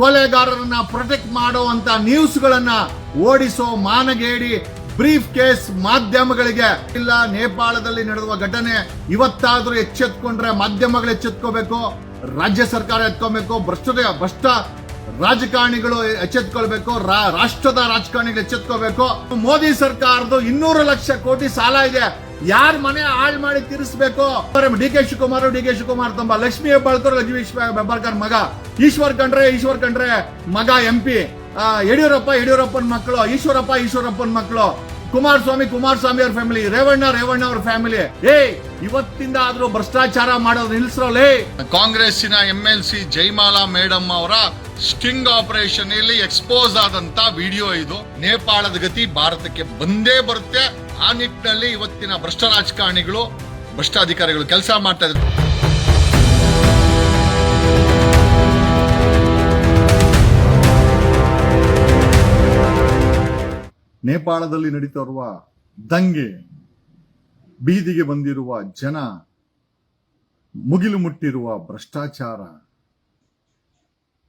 ಕೊಲೆಗಾರರನ್ನ protect ಮಾಡುವಂತ ನ್ಯೂಸ್ಗಳನ್ನ ಓಡಿಸೋ ಮಾನಗೇಡಿ ಬ್ರೀಫ್ ಕೇಸ್ ಮಾಧ್ಯಮಗಳಿಗೆ. ಇಲ್ಲ, ನೇಪಾಳದಲ್ಲಿ ನಡೆದುವ ಘಟನೆ ಇವತ್ತಾದ್ರೂ ಎಚ್ಚೆತ್ಕೊಂಡ್ರೆ ಮಾಧ್ಯಮಗಳು ಎಚ್ಚೆತ್ಕೋಬೇಕು, ರಾಜ್ಯ ಸರ್ಕಾರ ಎತ್ಕೋಬೇಕು, ಭ್ರಷ್ಟತೆ, ಭ್ರಷ್ಟ ರಾಜಕಾರಣಿಗಳು ಎಚ್ಚೆತ್ಕೊಳ್ಬೇಕು ರಾಷ್ಟ್ರದ ರಾಜಕಾರಣಿಗಳು ಎಚ್ಚೆತ್ಕೋಬೇಕು. ಮೋದಿ ಸರ್ಕಾರದ ಇನ್ನೂರು ಲಕ್ಷ ಕೋಟಿ ಸಾಲ ಇದೆ. ಯಾರ ಮನೆ ಹಾಳು ಮಾಡಿ ತೀರಿಸಬೇಕು? D K Shivakumar, D K Shivakumar ತಂಬ. Lakshmi Hebbalkar Lakshmi Hebbalkar ಮಗ. ಈಶ್ವರ್ ಕಂಡ್ರೆ ಈಶ್ವರ್ ಕಂಡ್ರೆ ಮಗ ಎಂ ಪಿ. ಯಡಿಯೂರಪ್ಪ, ಯಡಿಯೂರಪ್ಪನ ಮಕ್ಕಳು ಈಶ್ವರಪ್ಪ, ಈಶ್ವರಪ್ಪನ ಮಕ್ಕಳು ಕುಮಾರಸ್ವಾಮಿ ಕುಮಾರಸ್ವಾಮಿ ಅವ್ರ ಫ್ಯಾಮಿಲಿ ರೇವಣ್ಣ ರೇವಣ್ಣ ಅವ್ರ ಫ್ಯಾಮಿಲಿ ಏ ಇವತ್ತಿಂದ ಆದ್ರೂ ಭ್ರಷ್ಟಾಚಾರ ಮಾಡೋದು ನಿಲ್ಸ್ರೋಲೇ ಕಾಂಗ್ರೆಸ್ಸಿನ M L C Jayamala madam ಅವರ ಸ್ಟಿಂಗ್ ಆಪರೇಷನ್ ಇಲ್ಲಿ ಎಕ್ಸ್ಪೋಸ್ ಆದಂತ ವಿಡಿಯೋ ಇದು. ನೇಪಾಳದ ಗತಿ ಭಾರತಕ್ಕೆ ಬಂದೇ ಬರುತ್ತೆ. ಆ ನಿಟ್ಟಿನಲ್ಲಿ ಇವತ್ತಿನ ಭ್ರಷ್ಟ ರಾಜಕಾರಣಿಗಳು ಭ್ರಷ್ಟ ಅಧಿಕಾರಿಗಳು ಕೆಲಸ ಮಾಡ್ತಾ ಇದ್ದಾರೆ. ನೇಪಾಳದಲ್ಲಿ ನಡೀತಾ ಇರುವ ದಂಗೆ, ಬೀದಿಗೆ ಬಂದಿರುವ ಜನ, ಮುಗಿಲು ಮುಟ್ಟಿರುವ ಭ್ರಷ್ಟಾಚಾರ.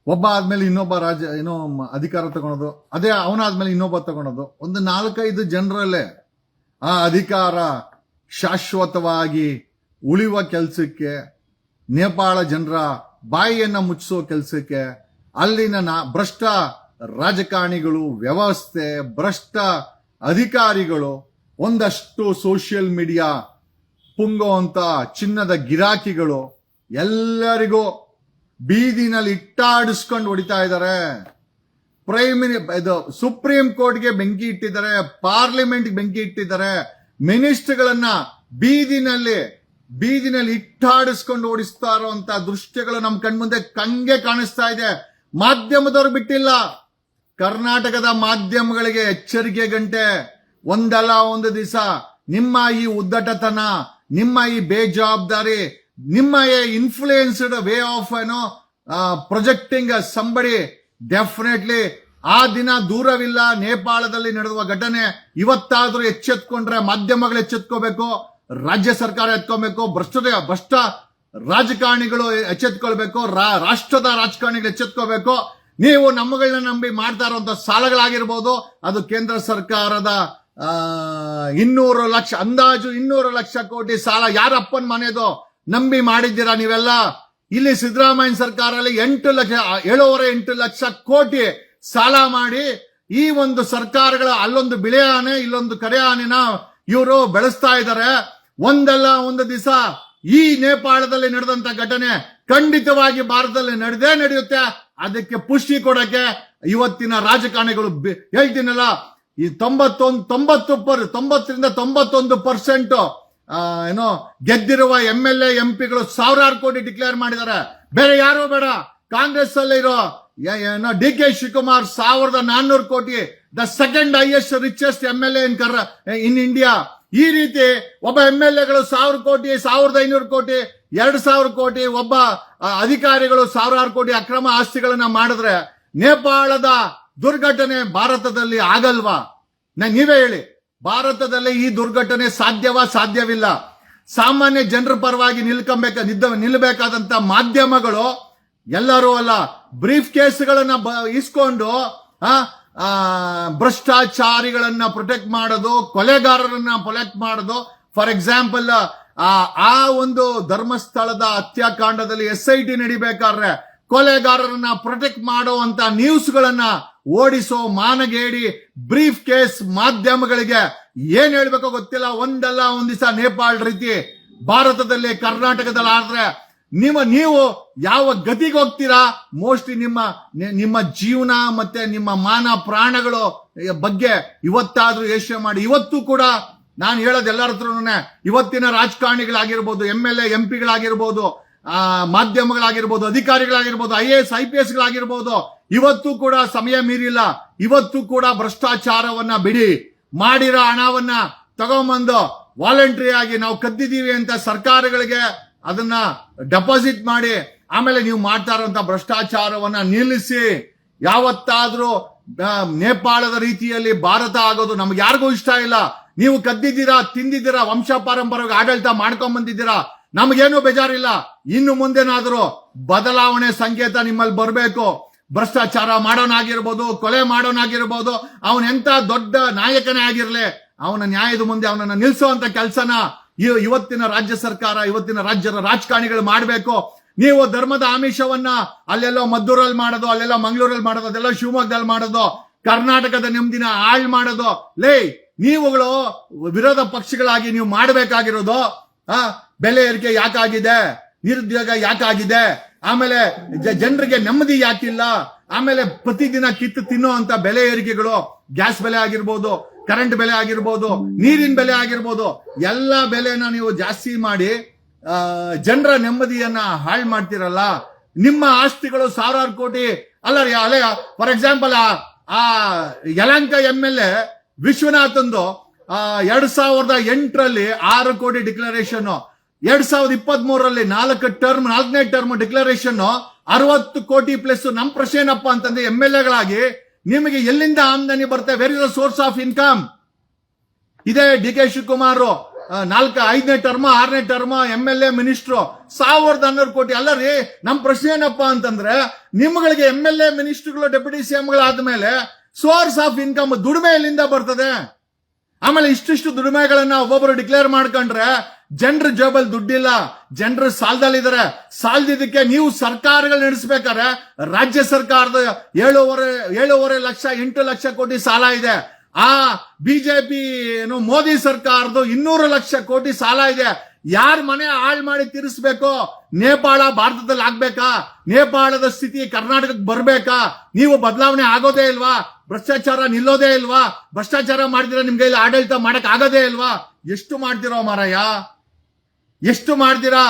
ಒಬ್ಬ ಆದ್ಮೇಲೆ ಇನ್ನೊಬ್ಬ ರಾಜ, ಏನೋ ಅಧಿಕಾರ ತಗೊಳೋದು, ಅದೇ ಅವನಾದ್ಮೇಲೆ ಇನ್ನೊಬ್ಬ ತಗೊಳೋದು, ಒಂದು ನಾಲ್ಕೈದು ಜನರಲ್ಲೇ ಆ ಅಧಿಕಾರ ಶಾಶ್ವತವಾಗಿ ಉಳಿಯುವ ಕೆಲಸಕ್ಕೆ ನೇಪಾಳ ಜನರ ಬಾಯಿಯನ್ನು ಮುಚ್ಚಿಸೋ ಕೆಲಸಕ್ಕೆ ಅಲ್ಲಿನ ನಾ- ಭ್ರಷ್ಟ ರಾಜಕಾರಣಿಗಳು, ವ್ಯವಸ್ಥೆ, ಭ್ರಷ್ಟ ಅಧಿಕಾರಿಗಳು ಒಂದಷ್ಟು ಸೋಷಿಯಲ್ ಮೀಡಿಯಾ ಪುಂಗುವಂಥ ಚಿನ್ನದ ಗಿರಾಕಿಗಳು ಎಲ್ಲರಿಗೂ ಬೀದಿನಲ್ಲಿ ಇಟ್ಟಾಡಿಸ್ಕೊಂಡು ಹೊಡಿತಾ ಇದ್ದಾರೆ. ಪ್ರೈಮ್ ಇದು ಸುಪ್ರೀಂ ಕೋರ್ಟ್ಗೆ ಬೆಂಕಿ ಇಟ್ಟಿದ್ದಾರೆ ಪಾರ್ಲಿಮೆಂಟ್ಗೆ ಬೆಂಕಿ ಇಟ್ಟಿದ್ದಾರೆ ಮಿನಿಸ್ಟರ್ಗಳನ್ನ ಬೀದಿನಲ್ಲಿ ಬೀದಿನಲ್ಲಿ ಇಟ್ಟಾಡಿಸ್ಕೊಂಡು ಓಡಿಸ್ತಾ ಇರುವಂತ ದೃಶ್ಯಗಳು ನಮ್ಮ ಕಣ್ಮುಂದೆ ಕಂಗೆ ಕಾಣಿಸ್ತಾ ಇದೆ. ಮಾಧ್ಯಮದವ್ರು ಬಿಟ್ಟಿಲ್ಲ. ಕರ್ನಾಟಕದ ಮಾಧ್ಯಮಗಳಿಗೆ ಎಚ್ಚರಿಕೆ ಗಂಟೆ. ಒಂದಲ್ಲ ಒಂದು ದಿವಸ ನಿಮ್ಮ ಈ ಉದ್ದಟತನ, ನಿಮ್ಮ ಈ ಬೇಜವಾಬ್ದಾರಿ, ನಿಮ್ಮ ಇನ್ಫ್ಲೂಯೆನ್ಸ್ಡ್ ವೇ ಆಫ್ ಏನೋ ಪ್ರೊಜೆಕ್ಟಿಂಗ್ ಸಂಬಡಿ ಡೆಫಿನೆಟ್ಲಿ ಆ ದಿನ ದೂರವಿಲ್ಲ. ನೇಪಾಳದಲ್ಲಿ ನಡೆದ ಘಟನೆ ಇವತ್ತಾದ್ರೂ ಎಚ್ಚೆತ್ಕೊಂಡ್ರೆ ಮಾಧ್ಯಮಗಳು ಎಚ್ಚೆತ್ಕೋಬೇಕು, ರಾಜ್ಯ ಸರ್ಕಾರ ಎತ್ಕೋಬೇಕು, ಭ್ರಷ್ಟತೆ, ಭ್ರಷ್ಟ ರಾಜಕಾರಣಿಗಳು ಎಚ್ಚೆತ್ಕೊಳ್ಬೇಕು ರಾಷ್ಟ್ರದ ರಾಜಕಾರಣಿಗಳು ಎಚ್ಚೆತ್ಕೋಬೇಕು. ನೀವು ನಮ್ಮಗಳನ್ನ ನಂಬಿ ಮಾಡ್ತಾ ಇರುವಂತ ಸಾಲಗಳಾಗಿರ್ಬೋದು. ಅದು ಕೇಂದ್ರ ಸರ್ಕಾರದ ಇನ್ನೂರು ಲಕ್ಷ, ಅಂದಾಜು ಇನ್ನೂರು ಲಕ್ಷ ಕೋಟಿ ಸಾಲ ಯಾರಪ್ಪನ ಮನೆದು ನಂಬಿ ಮಾಡಿದ್ದೀರಾ ನೀವೆಲ್ಲ? ಇಲ್ಲಿ ಸಿದ್ದರಾಮಯ್ಯ ಸರ್ಕಾರದಲ್ಲಿ ಎಂಟು ಲಕ್ಷ ಏಳೂವರೆ ಎಂಟು ಲಕ್ಷ ಕೋಟಿ ಸಾಲ ಮಾಡಿ ಈ ಒಂದು ಸರ್ಕಾರಗಳ ಅಲ್ಲೊಂದು ಬಿಳೆ ಆನೆ, ಇಲ್ಲೊಂದು ಕರೆ ಆನೆನ ಇವರು ಬೆಳೆಸ್ತಾ ಇದ್ದಾರೆ. ಒಂದಲ್ಲ ಒಂದು ದಿವಸ ಈ ನೇಪಾಳದಲ್ಲಿ ನಡೆದಂತ ಘಟನೆ ಖಂಡಿತವಾಗಿ ಭಾರತದಲ್ಲಿ ನಡೆದೇ ನಡೆಯುತ್ತೆ. ಅದಕ್ಕೆ ಪುಷ್ಟಿ ಕೊಡಕ್ಕೆ ಇವತ್ತಿನ ರಾಜಕಾರಣಿಗಳು ಹೇಳ್ತೀನಲ್ಲ, ಈ ತೊಂಬತ್ತೊಂದು, ತೊಂಬತ್ತು ಪರ್, ತೊಂಬತ್ತರಿಂದ ತೊಂಬತ್ತೊಂದು ಪರ್ಸೆಂಟ್ ಏನೋ ಗೆದ್ದಿರುವ ಎಂ ಎಲ್ ಎಂ ಪಿಗಳು ಸಾವಿರಾರು ಕೋಟಿ ಡಿಕ್ಲೇರ್ ಮಾಡಿದ್ದಾರೆ. ಬೇರೆ ಯಾರು ಬೇಡ. ಕಾಂಗ್ರೆಸ್ ಅಲ್ಲಿ ಇರೋ ಏನೋ ಡಿ ಕೆ ಶಿವಕುಮಾರ್ ಸಾವಿರದ ನಾನ್ನೂರು ಕೋಟಿ the second highest richest M L A in in India ಈ ರೀತಿ ಒಬ್ಬ ಎಂ ಎಲ್ ಎಗಳು ಸಾವಿರ ಕೋಟಿ, ಸಾವಿರದ ಐನೂರು ಕೋಟಿ, ಎರಡು ಸಾವಿರ ಕೋಟಿ, ಒಬ್ಬ ಅಧಿಕಾರಿಗಳು ಸಾವಿರಾರು ಕೋಟಿ ಅಕ್ರಮ ಆಸ್ತಿಗಳನ್ನ ಮಾಡಿದ್ರೆ ನೇಪಾಳದ ದುರ್ಘಟನೆ ಭಾರತದಲ್ಲಿ ಆಗಲ್ವಾ? ನೀವೇ ಹೇಳಿ. ಭಾರತದಲ್ಲಿ ಈ ದುರ್ಘಟನೆ ಸಾಧ್ಯವಾ ಸಾಧ್ಯವಿಲ್ಲ. ಸಾಮಾನ್ಯ ಜನರ ಪರವಾಗಿ ನಿಲ್ಕಂಬೇಕ ನಿದ್ದ ನಿಲ್ಲಬೇಕಾದಂತ ಮಾಧ್ಯಮಗಳು ಎಲ್ಲರೂ ಅಲ್ಲ, ಬ್ರೀಫ್ ಕೇಸ್ಗಳನ್ನ ಇಸ್ಕೊಂಡು ಭ್ರಷ್ಟಾಚಾರಿಗಳನ್ನ ಪ್ರೊಟೆಕ್ಟ್ ಮಾಡೋದು, ಕೊಲೆಗಾರರನ್ನ ಪ್ರೊಟೆಕ್ಟ್ ಮಾಡೋದು. ಫಾರ್ ಎಕ್ಸಾಂಪಲ್, ಆ ಆ ಒಂದು ಧರ್ಮಸ್ಥಳದ ಹತ್ಯಾಕಾಂಡದಲ್ಲಿ ಎಸ್ ಐ ಟಿ ನಡಿಬೇಕಾದ್ರೆ ಕೊಲೆಗಾರರನ್ನ ಪ್ರೊಟೆಕ್ಟ್ ಮಾಡುವಂತ ನ್ಯೂಸ್ಗಳನ್ನ ಓಡಿಸೋ ಮಾನಗೇಡಿ ಬ್ರೀಫ್ ಕೇಸ್ ಮಾಧ್ಯಮಗಳಿಗೆ ಏನ್ ಹೇಳ್ಬೇಕೋ ಗೊತ್ತಿಲ್ಲ. ಒಂದಲ್ಲ, ಒಂದ್ ದಿವಸ ನೇಪಾಳ ರೀತಿ ಭಾರತದಲ್ಲಿ, ಕರ್ನಾಟಕದಲ್ಲಿ ಆದ್ರೆ ನಿಮ್ಮ ನೀವು ಯಾವ ಗತಿಗೆ ಹೋಗ್ತೀರಾ? ಮೋಸ್ಟ್ಲಿ ನಿಮ್ಮ ನಿಮ್ಮ ಜೀವನ ಮತ್ತೆ ನಿಮ್ಮ ಮಾನ ಪ್ರಾಣಗಳು ಬಗ್ಗೆ ಇವತ್ತಾದ್ರೂ ಯೋಚನೆ ಮಾಡಿ. ಇವತ್ತು ಕೂಡ ನಾನು ಹೇಳೋದು ಎಲ್ಲರ ಹತ್ರನೇ ಇವತ್ತಿನ ರಾಜಕಾರಣಿಗಳಾಗಿರ್ಬೋದು ಎಂ ಎಲ್ ಎ ಪಿಗಳಾಗಿರ್ಬೋದು ಮಾಧ್ಯಮಗಳಾಗಿರ್ಬೋದು, ಅಧಿಕಾರಿಗಳಾಗಿರ್ಬೋದು, I A S, I P ಎಸ್ಗಳಾಗಿರ್ಬೋದು, ಇವತ್ತು ಕೂಡ ಸಮಯ ಮೀರಿಲ್ಲ. ಇವತ್ತು ಕೂಡ ಭ್ರಷ್ಟಾಚಾರವನ್ನ ಬಿಡಿ. ಮಾಡಿರೋ ಹಣವನ್ನ ತಗೊಂಬಂದು ವಾಲಂಟ್ರಿ ಆಗಿ ನಾವು ಕದ್ದಿದ್ದೀವಿ ಅಂತ ಸರ್ಕಾರಗಳಿಗೆ ಅದನ್ನ ಡೆಪಾಸಿಟ್ ಮಾಡಿ, ಆಮೇಲೆ ನೀವು ಮಾಡ್ತಾ ಇರುವಂತ ಭ್ರಷ್ಟಾಚಾರವನ್ನ ನಿಲ್ಲಿಸಿ. ಯಾವತ್ತಾದ್ರೂ ನೇಪಾಳದ ರೀತಿಯಲ್ಲಿ ಭಾರತ ಆಗೋದು ನಮ್ಗೆ ಯಾರಿಗೂ ಇಷ್ಟ ಇಲ್ಲ. ನೀವು ಕದ್ದಿದ್ದೀರಾ, ತಿಂದಿದ್ದೀರಾ ವಂಶ ಪಾರಂಪರವಾಗಿ ಆಡಳಿತ ಮಾಡ್ಕೊಂಡ್ ಬಂದಿದ್ದೀರಾ ನಮಗೇನು ಬೇಜಾರಿಲ್ಲ. ಇನ್ನು ಮುಂದೇನಾದರೂ ಬದಲಾವಣೆ ಸಂಕೇತ ನಿಮ್ಮಲ್ಲಿ ಬರಬೇಕು. ಭ್ರಷ್ಟಾಚಾರ ಮಾಡೋನಾಗಿರ್ಬೋದು, ಕೊಲೆ ಮಾಡೋನಾಗಿರ್ಬೋದು, ಅವನ ಎಂತ ದೊಡ್ಡ ನಾಯಕನೇ ಆಗಿರ್ಲಿ, ಅವನ ನ್ಯಾಯದ ಮುಂದೆ ಅವನನ್ನ ನಿಲ್ಲಿಸುವಂತ ಕೆಲಸನ ಇವತ್ತಿನ ರಾಜ್ಯ ಸರ್ಕಾರ, ಇವತ್ತಿನ ರಾಜ್ಯದ ರಾಜಕಾರಣಿಗಳು ಮಾಡಬೇಕು. ನೀವು ಧರ್ಮದ ಆಮಿಷವನ್ನ ಅಲ್ಲೆಲ್ಲೋ ಮದ್ದೂರಲ್ಲಿ ಮಾಡೋದು, ಅಲ್ಲೆಲ್ಲ ಮಂಗಳೂರಲ್ಲಿ ಮಾಡೋದು ಅದೆಲ್ಲ ಶಿವಮೊಗ್ಗದಲ್ಲಿ ಮಾಡೋದು, ಕರ್ನಾಟಕದ ನಿಮ್ದಿನ ಆಳ್ ಮಾಡೋದು. ಲೇ, ನೀವುಗಳು ವಿರೋಧ ಪಕ್ಷಗಳಾಗಿ ನೀವು ಮಾಡಬೇಕಾಗಿರೋದು, ಆ ಬೆಲೆ ಏರಿಕೆ ಯಾಕಾಗಿದೆ? ನಿರುದ್ಯೋಗ ಯಾಕಾಗಿದೆ? ಆಮೇಲೆ ಜನರಿಗೆ ನೆಮ್ಮದಿ ಯಾಕಿಲ್ಲ? ಆಮೇಲೆ ಪ್ರತಿದಿನ ಕಿತ್ತು ತಿನ್ನುವಂತ ಬೆಲೆ ಏರಿಕೆಗಳು ಗ್ಯಾಸ್ ಬೆಲೆ ಆಗಿರ್ಬೋದು ಕರೆಂಟ್ ಬೆಲೆ ಆಗಿರ್ಬೋದು, ನೀರಿನ ಬೆಲೆ ಆಗಿರ್ಬೋದು, ಎಲ್ಲ ಬೆಲೆನ ನೀವು ಜಾಸ್ತಿ ಮಾಡಿ ಜನರ ನೆಮ್ಮದಿಯನ್ನ ಹಾಳು ಮಾಡ್ತಿರಲ್ಲ? ನಿಮ್ಮ ಆಸ್ತಿಗಳು ಸಾವಿರಾರು ಕೋಟಿ ಅಲ್ಲ ರೀ ಅಲೆ ಫಾರ್ ಎಕ್ಸಾಂಪಲ್ ಆ ಯಲಂಕ ಎಂ ಎಲ್ ಎ ವಿಶ್ವನಾಥಂದು ಎರಡ್ ಸಾವಿರದ ಎಂಟರಲ್ಲಿ ಆರು ಕೋಟಿ ಡಿಕ್ಲರೇಷನ್ ಎರಡ್ ಸಾವಿರದ ಇಪ್ಪತ್ತ್ ಮೂರರಲ್ಲಿ ನಾಲ್ಕು ಟರ್ಮ್ ನಾಲ್ಕನೇ ಟರ್ಮ್ ಡಿಕ್ಲರೇಷನ್ ಅರವತ್ತು ಕೋಟಿ ಪ್ಲಸ್ ಪ್ರಶ್ನೆ ಏನಪ್ಪ ಅಂತಂದ್ರೆ ಎಂ ಎಲ್ ಎಗಳಾಗಿ ನಿಮಗೆ ಎಲ್ಲಿಂದ ಆಮದನಿ ಬರುತ್ತೆ? Very the source of income ಇದೇ ಡಿ ಕೆ ಶಿವಕುಮಾರ್ ನಾಲ್ಕ, ಐದನೇ ಟರ್ಮ್ ಆರನೇ term M L A minister ಸಾವಿರದ ಹನ್ನೂರು ಕೋಟಿ. ಅಲ್ಲ ರೀ, ನಮ್ ಪ್ರಶ್ನೆ ಏನಪ್ಪ ಅಂತಂದ್ರೆ ನಿಮ್ಗಳಿಗೆ ಎಂ ಎಲ್ ಎ ಮಿನಿಸ್ಟ್ರುಗಳು ಡೆಪ್ಯೂಟಿ ಮೇಲೆ ಸೋರ್ಸ್ ಆಫ್ ಇನ್ಕಮ್ ದುಡಿಮೆ ಎಲ್ಲಿಂದ ಬರ್ತದೆ? ಆಮೇಲೆ ಇಷ್ಟಿಷ್ಟು ದುಡಿಮೆಗಳನ್ನ ಒಬ್ಬೊಬ್ರು ಡಿಕ್ಲೇರ್ ಮಾಡ್ಕೊಂಡ್ರೆ ಜನರ ಜೇಬಲ್ ದುಡ್ಡಿಲ್ಲ, ಜನರು ಸಾಲದಲ್ಲಿದ್ದಾರೆ ಸಾಲದಿದ್ದಕ್ಕೆ ನೀವು ಸರ್ಕಾರಗಳು ನಡೆಸಬೇಕಾದ್ರೆ ರಾಜ್ಯ ಸರ್ಕಾರದ ಏಳುವರೆ ಏಳುವರೆ ಲಕ್ಷ, ಎಂಟು ಲಕ್ಷ ಕೋಟಿ ಸಾಲ ಇದೆ. ಆ ಬಿಜೆಪಿ ಏನು ಮೋದಿ ಸರ್ಕಾರದ ಇನ್ನೂರು ಲಕ್ಷ ಕೋಟಿ ಸಾಲ ಇದೆ. ಯಾರ ಮನೆ ಹಾಳು ಮಾಡಿ ತೀರಿಸ್ಬೇಕು, ನೇಪಾಳ ಭಾರತದಲ್ಲಿ ಆಗ್ಬೇಕಾ? ನೇಪಾಳದ ಸ್ಥಿತಿ ಕರ್ನಾಟಕಕ್ಕೆ ಬರ್ಬೇಕಾ? ನೀವು ಬದಲಾವಣೆ ಆಗೋದೇ ಇಲ್ವಾ? ಭ್ರಷ್ಟಾಚಾರ ನಿಲ್ಲೋದೇ ಇಲ್ವಾ? ಭ್ರಷ್ಟಾಚಾರ ಮಾಡಿದ್ರೆ ನಿಮ್ಗೆ ಇಲ್ಲಿ ಆಡಳಿತ ಮಾಡಕ್ ಆಗೋದೇ ಇಲ್ವಾ? ಎಷ್ಟು ಮಾಡ್ತಿರೋ ಮಾರಾಯ? ಎಷ್ಟು ಮಾಡ್ತೀರಾ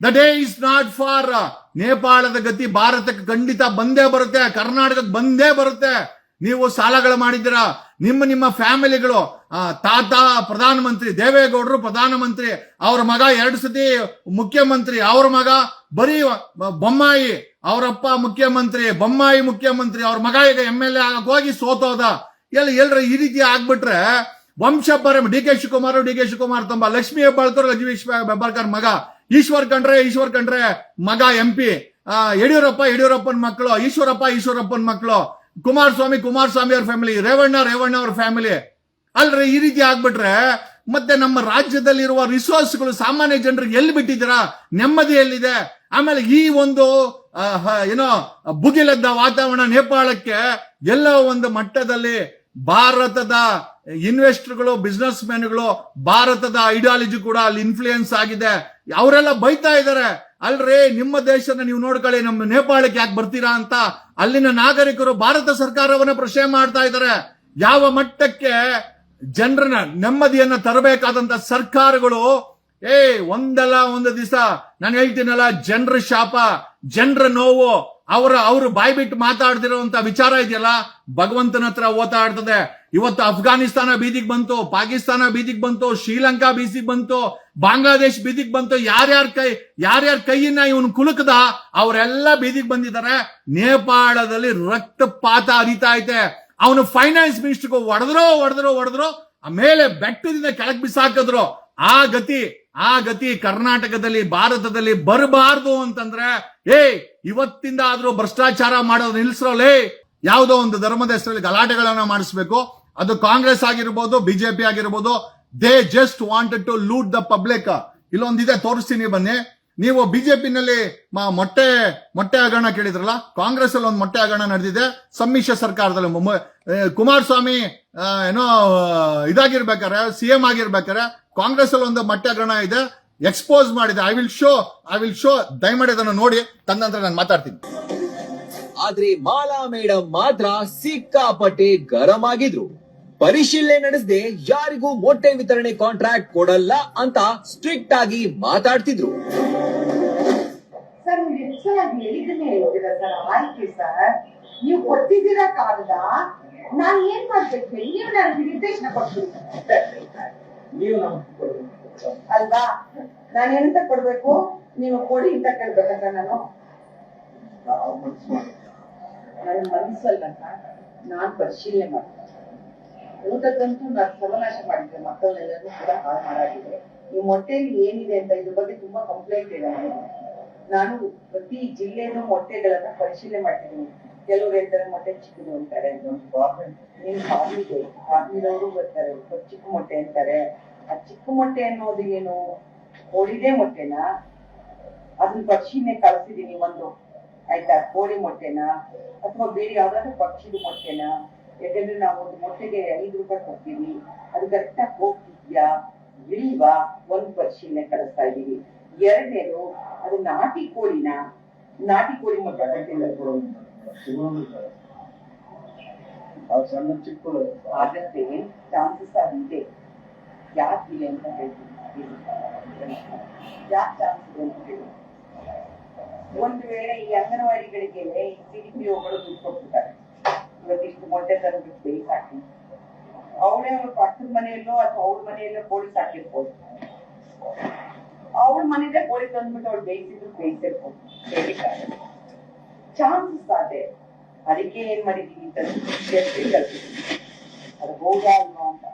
the day is not far ನೇಪಾಳದ ಗತಿ ಭಾರತಕ್ಕೆ ಖಂಡಿತ ಬಂದೇ ಬರುತ್ತೆ, ಕರ್ನಾಟಕಕ್ಕೆ ಬಂದೇ ಬರುತ್ತೆ. ನೀವು ಸಾಲಗಳು ಮಾಡಿದ್ದೀರಾ? ನಿಮ್ಮ ನಿಮ್ಮ ಫ್ಯಾಮಿಲಿಗಳು ತಾತ, ಪ್ರಧಾನಮಂತ್ರಿ ದೇವೇಗೌಡರು, ಪ್ರಧಾನಮಂತ್ರಿ ಅವ್ರ ಮಗ ಎರಡು ಸತಿ ಮುಖ್ಯಮಂತ್ರಿ, ಅವ್ರ ಮಗ ಬರೀ ಬೊಮ್ಮಾಯಿ, ಅವರಪ್ಪ ಮುಖ್ಯಮಂತ್ರಿ, ಬೊಮ್ಮಾಯಿ ಮುಖ್ಯಮಂತ್ರಿ, ಅವ್ರ ಮಗ ಈಗ ಎಂ ಎಲ್ ಎ ಹೋಗಿ ಸೋತೋದ. ಎಲ್ಲ ಎಲ್ರ ಈ ರೀತಿ ಆಗ್ಬಿಟ್ರೆ ವಂಶ ಪರಂ D K Shivakumar, D K Shivakumar ತಂಬ, Lakshmi Hebbalkar Lakshmi Hebbalkar ಮಗ. ಈಶ್ವರ್ ಕಂಡ್ರೆ ಈಶ್ವರ್ ಕಂಡ್ರೆ ಮಗ ಎಂ ಪಿ. ಯಡಿಯೂರಪ್ಪ, ಯಡಿಯೂರಪ್ಪನ ಮಕ್ಕಳು, ಈಶ್ವರಪ್ಪ, ಈಶ್ವರಪ್ಪನ ಮಕ್ಕಳು. ಕುಮಾರಸ್ವಾಮಿ ಕುಮಾರಸ್ವಾಮಿ ಅವ್ರ ಫ್ಯಾಮಿಲಿ ರೇವಣ್ಣ ರೇವಣ್ಣ ಅವ್ರ ಫ್ಯಾಮಿಲಿ ಅಲ್ರಿ, ಈ ರೀತಿ ಆಗ್ಬಿಟ್ರೆ ಮತ್ತೆ ನಮ್ಮ ರಾಜ್ಯದಲ್ಲಿರುವ ರಿಸೋರ್ಸ್ಗಳು ಸಾಮಾನ್ಯ ಜನರಿಗೆ ಎಲ್ಲಿ ಬಿಟ್ಟಿದ್ದೀರಾ? ನೆಮ್ಮದಿ ಎಲ್ಲಿದೆ? ಆಮೇಲೆ ಈ ಒಂದು ಏನೋ ಬುಗಿಲದ್ದ ವಾತಾವರಣ ನೇಪಾಳಕ್ಕೆ ಎಲ್ಲ ಒಂದು ಮಟ್ಟದಲ್ಲಿ ಭಾರತದ ಇನ್ವೆಸ್ಟರ್ಗಳು ಬಿಸ್ನೆಸ್ ಮ್ಯಾನ್ಗಳು ಭಾರತದ ಐಡಿಯಾಲಜಿ ಕೂಡ ಅಲ್ಲಿ ಇನ್ಫ್ಲೂಯೆನ್ಸ್ ಆಗಿದೆ. ಅವರೆಲ್ಲ ಬೈತಾ ಇದ್ದಾರೆ. ಅಲ್ರಿ, ನಿಮ್ಮ ದೇಶನ ನೀವು ನೋಡ್ಕೊಳ್ಳಿ, ನಮ್ಮ ನೇಪಾಳಕ್ಕೆ ಯಾಕೆ ಬರ್ತೀರಾ ಅಂತ. ಅಲ್ಲಿನ ನಾಗರಿಕರು ಭಾರತ ಸರ್ಕಾರವನ್ನ ಪ್ರಶ್ನೆ ಮಾಡ್ತಾ ಇದ್ದಾರೆ. ಯಾವ ಮಟ್ಟಕ್ಕೆ ಜನರನ್ನ ನೆಮ್ಮದಿಯನ್ನ ತರಬೇಕಾದಂತ ಸರ್ಕಾರಗಳು ಏ ಒಂದಲ್ಲ ಒಂದು ದಿವಸ. ನಾನು ಹೇಳ್ತೀನಲ್ಲ, ಜನರ ಶಾಪ, ಜನರ ನೋವು. ಅವರ, ಅವರು ಬಾಯಿ ಬಿಟ್ಟು ಮಾತಾಡ್ತಿರೋಂತ ವಿಚಾರ ಇದೆಯಲ್ಲ? ಭಗವಂತನ ಹತ್ರ ಓತಾಡ್ತದೆ ಇವತ್ತು ಅಫ್ಘಾನಿಸ್ತಾನ ಬೀದಿಗೆ ಬಂತು, ಪಾಕಿಸ್ತಾನ ಬೀದಿಗೆ ಬಂತು, ಶ್ರೀಲಂಕಾ ಬೀದಿಗೆ ಬಂತು, ಬಾಂಗ್ಲಾದೇಶ್ ಬೀದಿಗೆ ಬಂತು, ಯಾರ್ಯಾರ ಕೈ, ಯಾರ್ಯಾರ ಕೈಯನ್ನ ಇವನು ಕುಲುಕದ, ಅವರೆಲ್ಲ ಬೀದಿಗೆ ಬಂದಿದ್ದಾರೆ. ನೇಪಾಳದಲ್ಲಿ ರಕ್ತಪಾತ ಅರಿತಾ ಐತೆ. ಅವನು ಫೈನಾನ್ಸ್ ಮಿನಿಸ್ಟರ್ಗೂ ಹೊಡೆದ್ರು ಹೊಡೆದ್ರು ಹೊಡೆದ್ರು ಆಮೇಲೆ ಬೆಟ್ಟದಿಂದ ಕೆಳಗ್ ಬಿಸಾಕಿದ್ರು. ಆ ಗತಿ ಆ ಗತಿ ಕರ್ನಾಟಕದಲ್ಲಿ, ಭಾರತದಲ್ಲಿ ಬರಬಾರ್ದು ಅಂತಂದ್ರೆ ಏ ಇವತ್ತಿಂದ ಆದ್ರೂ ಭ್ರಷ್ಟಾಚಾರ ಮಾಡೋದು ನಿಲ್ಸ್ರೋಲೇ. ಯಾವುದೋ ಒಂದು ಧರ್ಮದ ಹೆಸರಲ್ಲಿ ಗಲಾಟೆಗಳನ್ನ ಮಾಡಿಸ್ಬೇಕು. ಅದು ಕಾಂಗ್ರೆಸ್ ಆಗಿರ್ಬೋದು, ಬಿಜೆಪಿ ಆಗಿರ್ಬೋದು they just wanted to loot the public ಇಲ್ಲೊಂದಿದೆ, ತೋರಿಸ್ತೀನಿ ಬನ್ನಿ. ನೀವು ಬಿಜೆಪಿನಲ್ಲಿ ಮೊಟ್ಟೆ ಮೊಟ್ಟೆ ಹಗರಣ ಕೇಳಿದ್ರಲ್ಲ ಕಾಂಗ್ರೆಸ್ ಅಲ್ಲಿ ಒಂದು ಮೊಟ್ಟೆ ಹಗರಣ ನಡೆದಿದೆ. ಸಮ್ಮಿಶ್ರ ಸರ್ಕಾರದಲ್ಲಿ ಕುಮಾರಸ್ವಾಮಿ ಏನೋ ಇದಾಗಿರ್ಬೇಕಾರೆ, ಸಿಎಂ ಆಗಿರ್ಬೇಕಾರೆ ಕಾಂಗ್ರೆಸ್ ಅಲ್ಲಿ ಒಂದು ಮೊಟ್ಟೆ ಹಗರಣ ಇದೆ ಎಕ್ಸ್ಪೋಸ್ ಮಾಡಿದೆ. I will show I will show ದಯಮಾಡಿ ಅದನ್ನು ನೋಡಿ ತಂದಂತರ ನಾನು ಮಾತಾಡ್ತೀನಿ. ಆದ್ರೆ ಮಾಲಾ ಮೇಡಮ್ ಮಾತ್ರ ಸಿಕ್ಕಾಪಟ್ಟೆ ಗರಂ ಆಗಿದ್ರು. ಪರಿಶೀಲನೆ ನಡೆಸದೆ ಯಾರಿಗೂ ಮೊಟ್ಟೆ ವಿತರಣೆ ಕಾಂಟ್ರಾಕ್ಟ್ ಕೊಡಲ್ಲ ಅಂತ ಸ್ಟ್ರಿಕ್ಟ್ ಆಗಿ ಮಾತಾಡ್ತಿದ್ರು. ಸರ್. ನೀವು ಕೊಟ್ಟಿದ್ದೀರಾ ಕಾಗದ? ನಾನು ಏನ್ ಮಾಡ್ಬೇಕು? ನೀವು ನನಗೆ ನಿರ್ದೇಶನ ಕೊಟ್ಬಿಡಿ. ನೀವು ಅಲ್ವಾ? ನಾನು ಏನಂತ ಕೊಡ್ಬೇಕು? ನೀವು ಕೊಡಿ ಅಂತ ಕೇಳ್ಬೇಕಂತ ನಾನು. ನನ್ನ ಮನಸ್ಸಲ್ಲ ನಾನ್ ಪರಿಶೀಲನೆ ಮಾಡ್ತೀನಿ. ಊಟಕ್ಕಂತೂ ನಾನು ಸರ್ವನಾಶ ಮಾಡಿದ್ದೆ. ಮಕ್ಕಳನ್ನೆಲ್ಲರೂ ಕೂಡ ಹಾಳು ಮಾಡಾಗಿದೆ. ಈ ಮೊಟ್ಟೆಯಲ್ಲಿ ಏನಿದೆ ಅಂತ ಇದ್ರ ಬಗ್ಗೆ ತುಂಬಾ ಕಂಪ್ಲೇಂಟ್ ಇದೆ ನಾನು ಪ್ರತಿ ಜಿಲ್ಲೆಯೂ ಮೊಟ್ಟೆಗಳನ್ನ ಪರಿಶೀಲನೆ ಮಾಡ್ತಿದ್ದೀನಿ. ಕೆಲವ್ರು ಹೇಳ್ತಾರೆ, ಮೊಟ್ಟೆ ಚಿಕ್ಕದು ಅಂತಾರೆ ನಿಮ್ ಫಾರ್ಮಿಗೆ ಫಾರ್ಮಿದವರು ಬರ್ತಾರೆ ಚಿಕ್ಕ ಮೊಟ್ಟೆ ಅಂತಾರೆ. ಆ ಚಿಕ್ಕ ಮೊಟ್ಟೆ ಅನ್ನೋದು ಏನು? ಕೋಳಿದೇ ಮೊಟ್ಟೆನ? ಅದನ್ನ ಪಕ್ಷಿನೇ ಕಳ್ಸಿದೀನಿ ಒಂದು, ಆಯ್ತಾ? ಕೋಳಿ ಮೊಟ್ಟೆನ? ಅಥವಾ ಬೇರೆ ಯಾವ್ದಾದ್ರು ಪಕ್ಷಿದು ಮೊಟ್ಟೆನ? ಯಾಕಂದ್ರೆ ನಾವು ಒಂದು ಮೊಟ್ಟೆಗೆ ಐದು ರೂಪಾಯಿ ಕೊಡ್ತೀವಿ, ಅದು ಕರೆಕ್ಟಾಗಿ ಹೋಗ್ತಿದ್ಯಾ? ಇಲ್ವಾ? ಒಂದ್ ಪಕ್ಷಿನೇ ಕಳಿಸ್ತಾ ಇದೀವಿ. ಎರಡನೇದು, ಅದು ನಾಟಿ ಕೋಳಿನ? ನಾಟಿ ಕೋಳಿ ಮೊಟ್ಟೆ ಸಣ್ಣ ಚಿಕ್ಕ ಆಗತ್ತೆ ಚಾನ್ಸಸ್ ಆಗಿದೆ ಯಾಕಿದೆ ಅಂತ ಹೇಳ್ತೀನಿ. ಯಾಕೆ ಚಾನ್ಸ್ ಇದೆ ಅಂತ ಹೇಳಿ. ಒಂದು ವೇಳೆ ಈ ಅಂಗನವಾಡಿಗಳಿಗೆ ಈ ಸಿಡಿಪಿ ಒಬ್ಬರು ದುಡ್ಡು ಕೊಟ್ಬಿಡ್ತಾರೆ ಇವತ್ತಿಷ್ಟು ಮೊಟ್ಟೆ ತಂದು ಬೇಯಿಸಾಕಿ ಅವಳೇ ಅವ್ರ ಪಕ್ಕದ ಮನೆಯಲ್ಲೋ ಅಥವಾ ಅವ್ರ ಮನೆಯಲ್ಲೋ ಕೋಳಿ ಸಾಕಿರ್ಬೋದು. ಅವಳ ಮನೆಯಲ್ಲೇ ಕೋಳಿ ತಂದ್ಬಿಟ್ಟು ಅವ್ಳು ಬೇಯಿಸಿದ್ರು ಬೇಯಿಸಿರ್ಬೋದು. ಚಾನ್ಸಸ್ ಅದೇ ಅದಕ್ಕೆ ಏನ್ ಮಾಡಿದೀವಿ ಅಂತ ಅದು ಅಲ್ವಾ ಅಂತ.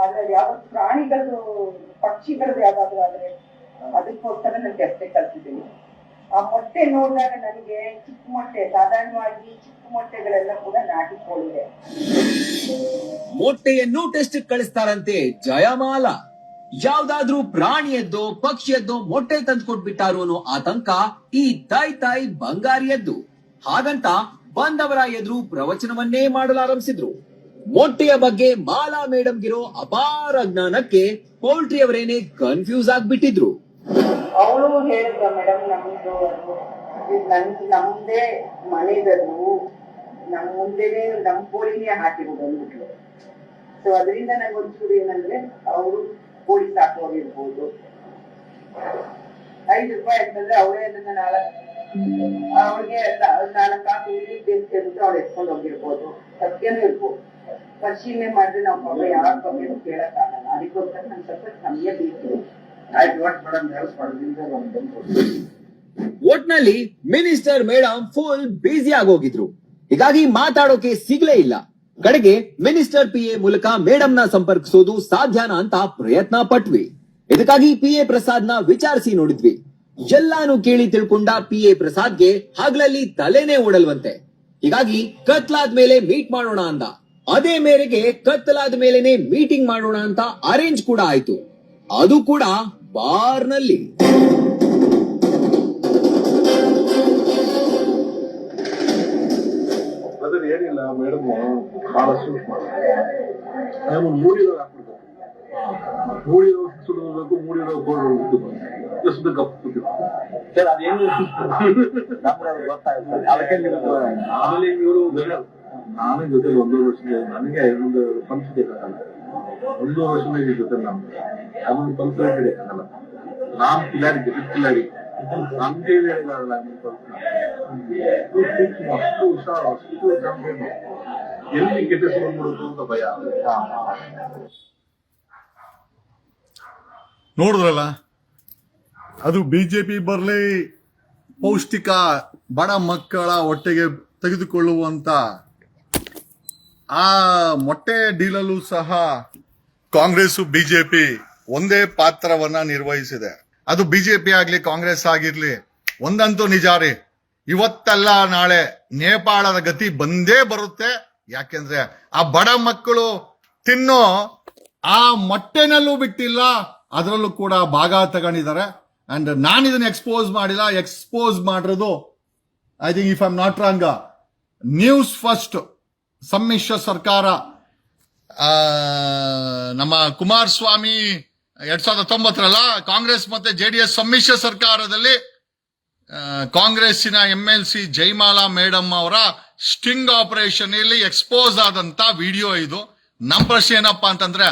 ಆದ್ರೆ ಯಾವ ಪ್ರಾಣಿಗಳದ್ದು, ಪಕ್ಷಿಗಳದ್ದು ಯಾವ್ದಾದ್ರು ಆದ್ರೆ ಅದಕ್ಕೋಸ್ಕರ ನಾನು ಟೆಸ್ಟೇ ಕಲ್ತಿದ್ದೀನಿ. ಆ ಮೊಟ್ಟೆ ನೋಡಿದಾಗ ನನಗೆ ಚಿಕ್ಕ ಮೊಟ್ಟೆ, ಸಾಧಾರಣವಾಗಿ ಚಿಕ್ಕ ಮೊಟ್ಟೆಗಳೆಲ್ಲ ಕೂಡ ನಾಟಿ ಕೋಳಿದೆ ಮೊಟ್ಟೆಯನ್ನು ಟೆಸ್ಟ್ ಕಳಿಸ್ತಾರಂತೆ ಜಯಮಾಲ. ಯಾವ್ದಾದ್ರೂ ಪ್ರಾಣಿಯದ್ದು, ಪಕ್ಷಿಯದ್ದು ಮೊಟ್ಟೆ ತಂದು ಕೊಟ್ಬಿಟ್ಟಾರು ಅನ್ನೋ ಆತಂಕ ಈ ತಾಯಿ ತಾಯಿ ಬಂಗಾರಿಯದ್ದು. ಹಾಗಂತ ಬಂದವರ ಎದುರು ಪ್ರವಚನವನ್ನೇ ಮಾಡಲಾರಂಭಿಸಿದ್ರು. ಮೊಟ್ಟೆಯ ಬಗ್ಗೆ ಮಾಲಾ ಮೇಡಮ್ಗಿರೋ ಅಪಾರ ಜ್ಞಾನಕ್ಕೆ ಪೋಲ್ಟ್ರಿ ಅವರೇನೆ ಕನ್ಫ್ಯೂಸ್ ಆಗ್ಬಿಟ್ಟಿದ್ರು. ಅವಳು ಹೇಳಿದ ಮೇಡಮ್ ನಮ್ದು ನಮ್ದೇ ಮನೆದದು ನಮ್ ಮುಂದೆನೆ ನಮ್ ಕೋಳಿನೇ ಅಂದ್ಬಿಟ್ಲು ಸೊ ಅದರಿಂದ ನಂಗೆ ಒಂಚೂರು ಏನಂದ್ರೆ ಅವರು ಕೋಳಿ ಸಾಕೋರು ಇರ್ಬೋದು ಐದು ರೂಪಾಯಿ ಅಂತಂದ್ರೆ ಅವಳೇ ಅದನ್ನ ನಾಲ್ಕು ಅವಳಿಗೆ ನಾಲ್ಕು ಕಾಸು ಉಳಿಲಿಕ್ಕೆ ಅಂತ ಅವ್ರು ಎತ್ಕೊಂಡು ಹೋಗಿರ್ಬೋದು. ಸತ್ಯನೂ ಇರ್ಬೋದು. ಪರಿಶೀಲನೆ ಮಾಡಿದ್ರೆ ನಾವು ಪಾಪ ಯಾರ ಬಗ್ಗೆ ಕೇಳಕ್ಕಾಗಲ್ಲ ಅದಕ್ಕೋಸ್ಕರ ನಂಗೆ ಸ್ವಲ್ಪ ಸಮಯ ಬೇಕು. ಆಯ್ತು ವಾಟ್ ಮೇಡಮ್ ಹೆಲ್ಪ್ ಮಾಡೋದ್ರಿಂದ ಬಂದು ಒಟ್ನಲ್ಲಿ ಮಿನಿಸ್ಟರ್ ಮೇಡಮ್ ಫುಲ್ ಬ್ಯುಸಿ ಆಗೋಗಿದ್ರು. ಹೀಗಾಗಿ ಮಾತಾಡೋಕೆ ಸಿಗ್ಲೇ ಇಲ್ಲ. ಕಡೆಗೆ ಮಿನಿಸ್ಟರ್ ಪಿ ಎ ಮೂಲಕ ಮೇಡಮ್ನ ಸಂಪರ್ಕಿಸೋದು ಸಾಧ್ಯನಾ ಅಂತ ಪ್ರಯತ್ನ ಪಟ್ವಿ ಇದಕ್ಕಾಗಿ ಪಿ ಎ ಪ್ರಸಾದ್ನ ವಿಚಾರಿಸಿ ನೋಡಿದ್ವಿ. ಎಲ್ಲಾನು ಕೇಳಿ ತಿಳ್ಕೊಂಡ ಪಿ ಎ ಪ್ರಸಾದ್ಗೆ ಹಗಲಲ್ಲಿ ತಲೆನೇ ಓಡಲ್ವಂತೆ. ಹೀಗಾಗಿ ಕತ್ಲಾದ ಮೇಲೆ ಮೀಟ್ ಮಾಡೋಣ ಅಂದ. ಅದೇ ಮೇರೆಗೆ ಕತ್ತಲಾದ ಮೇಲೆನೆ ಮೀಟಿಂಗ್ ಮಾಡೋಣ ಅಂತ ಅರೇಂಜ್ ಕೂಡ ಆಯ್ತು. ಅದು ಕೂಡ ಬಾರ್ನಲ್ಲಿ. ನಲ್ಲಿ ಏನಿಲ್ಲ, ಮೇಡಮ್, ಬಹಳ ಸೂಟ್ ಮಾಡಿ. ನಾವು ಮೂಡಿರೋ ಹಾಕ್ಬಿಡ್ಬೇಕು ಮೂಡಿರೋ ಸುಡಬೇಕು ಮೂಡಿರೋ ಗೋಲ್ಡ್ ಉದ್ದು ಎಷ್ಟು ಕಪ್ಪು ಕೂತಿರ್ತಾರೆ. ಸರ್ ಅದೇನು ನಮ್ಗೆ ಗೊತ್ತಾಗ್ತದೆ ಅದಕ್ಕೆ ನೀವು ಆಮೇಲೆ ಇವರು ನಾನು ಜೊತೆ ಒಂದೂವರೆ ವರ್ಷ ನನಗೆ ಒಂದು ಪಂಚ ಬೇಕಾಗಲ್ಲ ಒಂದೂವರೆ ವರ್ಷದ ಈ ಜೊತೆ ನಾನು ಅದೊಂದು ಪಂಚ ಬೇಕಾಗಲ್ಲ ನಾನ್ ಕಿಲಾರಿ ಜೊತೆ ಕಿಲಾರಿ ನಮ್ಗೆ ಹೇಳಿದಾರಲ್ಲ ನಿಮ್ಮ ಪಂಚ ಅಷ್ಟು ಹುಷಾರು ಅಷ್ಟು ಜಂಪೇನು ಎಲ್ಲಿ ಕೆಟ್ಟಿಸ್ಕೊಂಡ್ಬಿಡುದು ಅಂತ ಭಯ ನೋಡಿದ್ರಲ್ಲ? ಅದು ಬಿಜೆಪಿ ಬರಲಿ ಪೌಷ್ಟಿಕ ಬಡ ಮಕ್ಕಳ ಹೊಟ್ಟೆಗೆ ತೆಗೆದುಕೊಳ್ಳುವಂತ ಆ ಮೊಟ್ಟೆ ಡೀಲಲ್ಲೂ ಸಹ ಕಾಂಗ್ರೆಸ್ ಬಿಜೆಪಿ ಒಂದೇ ಪಾತ್ರವನ್ನ ನಿರ್ವಹಿಸಿದೆ. ಅದು ಬಿಜೆಪಿ ಆಗ್ಲಿ, ಕಾಂಗ್ರೆಸ್ ಆಗಿರ್ಲಿ, ಒಂದಂತೂ ನಿಜಾರಿ. ಇವತ್ತಲ್ಲ ನಾಳೆ ನೇಪಾಳದ ಗತಿ ಬಂದೇ ಬರುತ್ತೆ. ಯಾಕೆಂದ್ರೆ ಆ ಬಡ ಮಕ್ಕಳು ತಿನ್ನೋ ಆ ಮೊಟ್ಟೆನಲ್ಲೂ ಬಿಟ್ಟಿಲ್ಲ ಅದರಲ್ಲೂ ಕೂಡ ಭಾಗ ತಗೊಂಡಿದ್ದಾರೆ. ಅಂಡ್ ನಾನು ಇದನ್ನ ಎಕ್ಸ್ಪೋಸ್ ಮಾಡಿಲ್ಲ. ಎಕ್ಸ್ಪೋಸ್ ಮಾಡಿರೋದು I think if I'm not wrong news first ಸಮ್ಮಿಶ್ರ ಸರ್ಕಾರ ನಮ್ಮ ಕುಮಾರಸ್ವಾಮಿ ಎರಡ್ ಸಾವಿರದ ಹತ್ತೊಂಬತ್ತರಲ್ಲ, ಕಾಂಗ್ರೆಸ್ ಮತ್ತೆ ಎಸ್ ಸಮ್ಮಿಶ್ರ ಸರ್ಕಾರದಲ್ಲಿ ಕಾಂಗ್ರೆಸ್ಸಿನ M L C Jayamala madam ಅವರ ಸ್ಟಿಂಗ್ ಆಪರೇಷನ್ ಇಲ್ಲಿ ಎಕ್ಸ್ಪೋಸ್ ಆದಂತ ವಿಡಿಯೋ ಇದು. ನಮ್ಮ ಪ್ರಶ್ನೆ ಏನಪ್ಪಾ ಅಂತಂದ್ರೆ,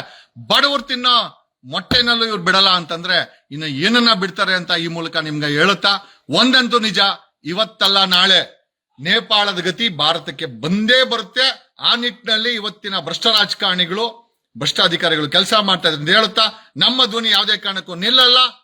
ಬಡವರು ತಿನ್ನೋ ಮೊಟ್ಟೆನಲ್ಲೂ ಇವ್ರು ಬಿಡಲ್ಲ ಅಂತಂದ್ರೆ ಇನ್ನು ಏನನ್ನ ಬಿಡ್ತಾರೆ ಅಂತ ಈ ಮೂಲಕ ನಿಮ್ಗೆ ಹೇಳುತ್ತಾ? ಒಂದಂತೂ ನಿಜ, ಇವತ್ತಲ್ಲ ನಾಳೆ. ನೇಪಾಳದ ಗತಿ ಭಾರತಕ್ಕೆ ಬಂದೇ ಬರುತ್ತೆ. ಆ ನಿಟ್ಟಿನಲ್ಲಿ ಇವತ್ತಿನ ಭ್ರಷ್ಟ ರಾಜಕಾರಣಿಗಳು ಭ್ರಷ್ಟ ಅಧಿಕಾರಿಗಳು ಕೆಲಸ ಮಾಡ್ತಾ ಅಂತ ಹೇಳುತ್ತಾ? ನಮ್ಮ ಧ್ವನಿ ಯಾವುದೇ ಕಾರಣಕ್ಕೂ ನಿಲ್ಲಲ್ಲ.